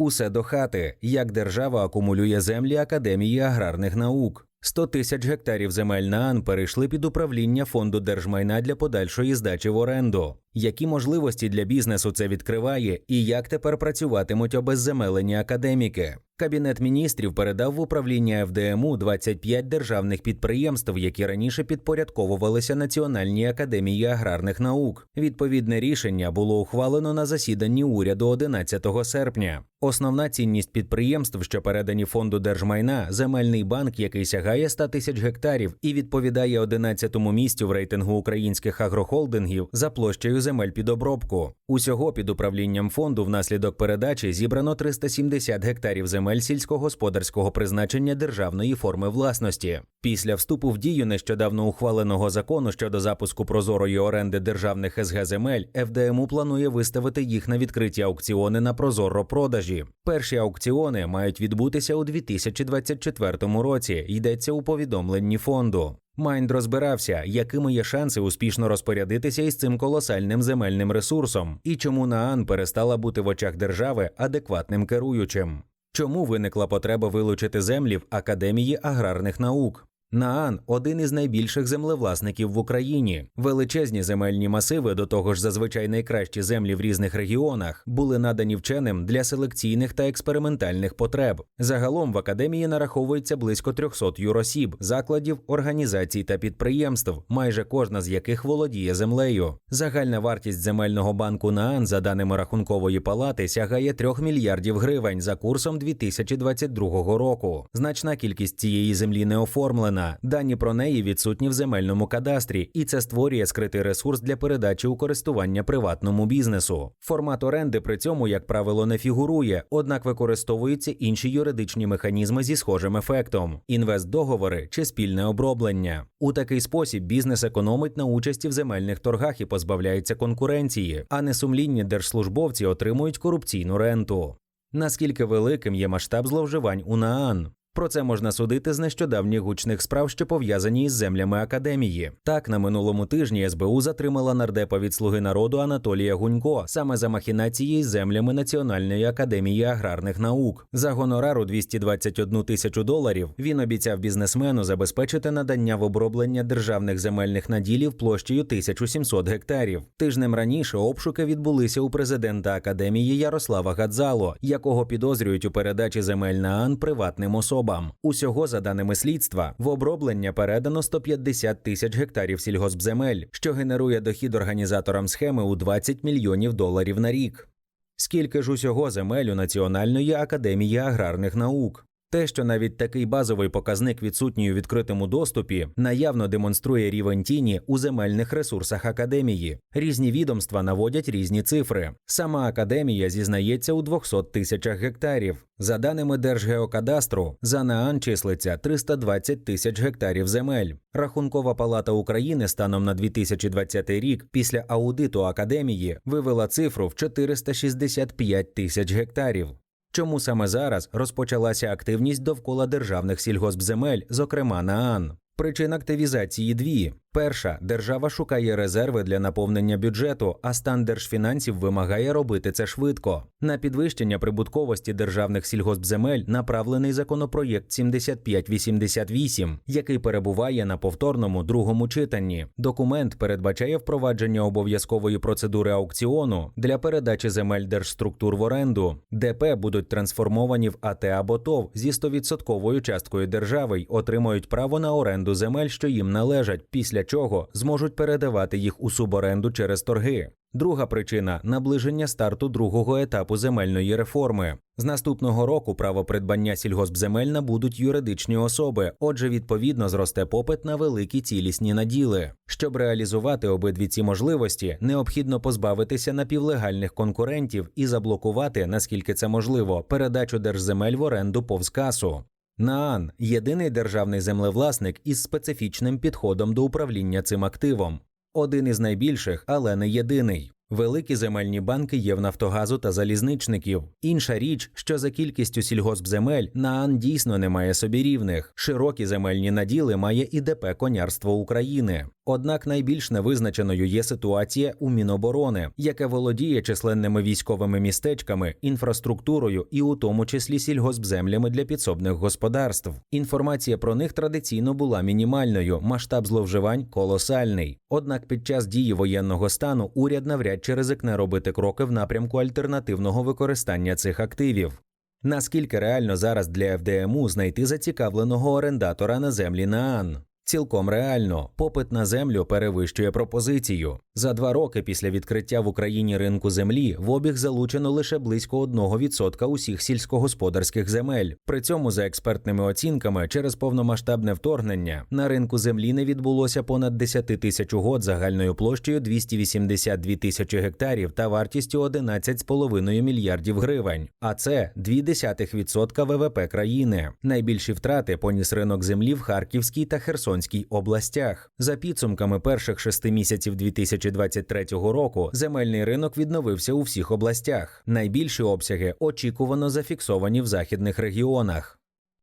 Усе до хати, як держава акумулює землі Академії аграрних наук. 100 тисяч гектарів земель на АН перейшли під управління фонду держмайна для подальшої здачі в оренду. Які можливості для бізнесу це відкриває, і як тепер працюватимуть обезземелені академіки? Кабінет міністрів передав в управління ФДМУ 25 державних підприємств, які раніше підпорядковувалися Національній академії аграрних наук. Відповідне рішення було ухвалено на засіданні уряду 11 серпня. Основна цінність підприємств, що передані фонду держмайна, земельний банк, який сягає 100 тисяч гектарів і відповідає 11-му місцю в рейтингу українських агрохолдингів за площею земель під обробку. Усього під управлінням фонду внаслідок передачі зібрано 370 гектарів земель сільськогосподарського призначення державної форми власності. Після вступу в дію нещодавно ухваленого закону щодо запуску прозорої оренди державних СГ земель ФДМУ планує виставити їх на відкриті аукціони на прозоро продажі. Перші аукціони мають відбутися у 2024 році. Йдеться у повідомленні фонду. Майнд розбирався, якими є шанси успішно розпорядитися із цим колосальним земельним ресурсом, і чому НААН перестала бути в очах держави адекватним керуючим. Чому виникла потреба вилучити землі в Академії аграрних наук? Наан один із найбільших землевласників в Україні. Величезні земельні масиви, до того ж зазвичай найкращі землі в різних регіонах, були надані вченим для селекційних та експериментальних потреб. Загалом в академії нараховується близько 300 юросіб, закладів, організацій та підприємств, майже кожна з яких володіє землею. Загальна вартість земельного банку НААН, за даними рахункової палати, сягає 3 мільярдів гривень за курсом 2022 року. Значна кількість цієї землі не оформлена. Дані про неї відсутні в земельному кадастрі, і це створює скритий ресурс для передачі у користування приватному бізнесу. Формат оренди при цьому, як правило, не фігурує, однак використовуються інші юридичні механізми зі схожим ефектом: інвестдоговори чи спільне оброблення. У такий спосіб бізнес економить на участі в земельних торгах і позбавляється конкуренції, а несумлінні держслужбовці отримують корупційну ренту. Наскільки великим є масштаб зловживань у НААН? Про це можна судити з нещодавніх гучних справ, що пов'язані із землями академії. Так, на минулому тижні СБУ затримала нардепа від слуги народу Анатолія Гунько саме за махінації з землями Національної академії аграрних наук. За гонорару 221 тисячу доларів він обіцяв бізнесмену забезпечити надання в оброблення державних земельних наділів площею 1700 гектарів. Тижнем раніше обшуки відбулися у президента академії Ярослава Гадзало, якого підозрюють у передачі земель на АН приватним особам особам. Усього, за даними слідства, в оброблення передано 150 тисяч гектарів сільгоспземель, що генерує дохід організаторам схеми у 20 мільйонів доларів на рік. Скільки ж усього земель у Національної академії аграрних наук? Те, що навіть такий базовий показник відсутній у відкритому доступі, наявно демонструє рівень тіні у земельних ресурсах академії. Різні відомства наводять різні цифри. Сама академія зізнається у 200 тисячах гектарів. За даними Держгеокадастру, за НААН числиться 320 тисяч гектарів земель. Рахункова палата України станом на 2020 рік після аудиту академії вивела цифру в 465 тисяч гектарів. Чому саме зараз розпочалася активність довкола державних сільгоспземель, зокрема на АН? Причин активізації дві: перша держава шукає резерви для наповнення бюджету, а стан держфінансів вимагає робити це швидко. На підвищення прибутковості державних сільгоспземель направлений законопроєкт 7588, який перебуває на повторному другому читанні. Документ передбачає впровадження обов'язкової процедури аукціону для передачі земель держструктур в оренду. ДП будуть трансформовані в АТ або ТОВ зі 100% часткою держави й отримають право на оренду земель, що їм належать, після чого зможуть передавати їх у суборенду через торги. Друга причина наближення старту другого етапу земельної реформи. З наступного року право придбання сільгоспземель набудуть юридичні особи, отже, відповідно зросте попит на великі цілісні наділи. Щоб реалізувати обидві ці можливості, необхідно позбавитися напівлегальних конкурентів і заблокувати, наскільки це можливо, передачу держземель в оренду повз касу. Наан єдиний державний землевласник із специфічним підходом до управління цим активом, один із найбільших, але не єдиний. Великі земельні банки є в Нафтогазу та залізничників. Інша річ, що за кількістю сільгоспземель НААН дійсно не має собі рівних. Широкі земельні наділи має і ДП Конярство України. Однак найбільш невизначеною є ситуація у Міноборони, яке володіє численними військовими містечками, інфраструктурою і у тому числі сільгоспземлями для підсобних господарств. Інформація про них традиційно була мінімальною, масштаб зловживань колосальний. Однак під час дії воєнного стану уряд навряд чи ризикне робити кроки в напрямку альтернативного використання цих активів. Наскільки реально зараз для ФДМУ знайти зацікавленого орендатора на землі НААН? Цілком реально, попит на землю перевищує пропозицію. За два роки після відкриття в Україні ринку землі в обіг залучено лише близько 1% усіх сільськогосподарських земель. При цьому, за експертними оцінками, через повномасштабне вторгнення на ринку землі не відбулося понад 10 тисяч угод загальною площею 282 тисячі гектарів та вартістю 11,5 мільярдів гривень. А це 0,2% ВВП країни. Найбільші втрати поніс ринок землі в Харківській та Херсонській областях. За підсумками перших шести місяців 2023 року земельний ринок відновився у всіх областях. Найбільші обсяги очікувано зафіксовані в західних регіонах.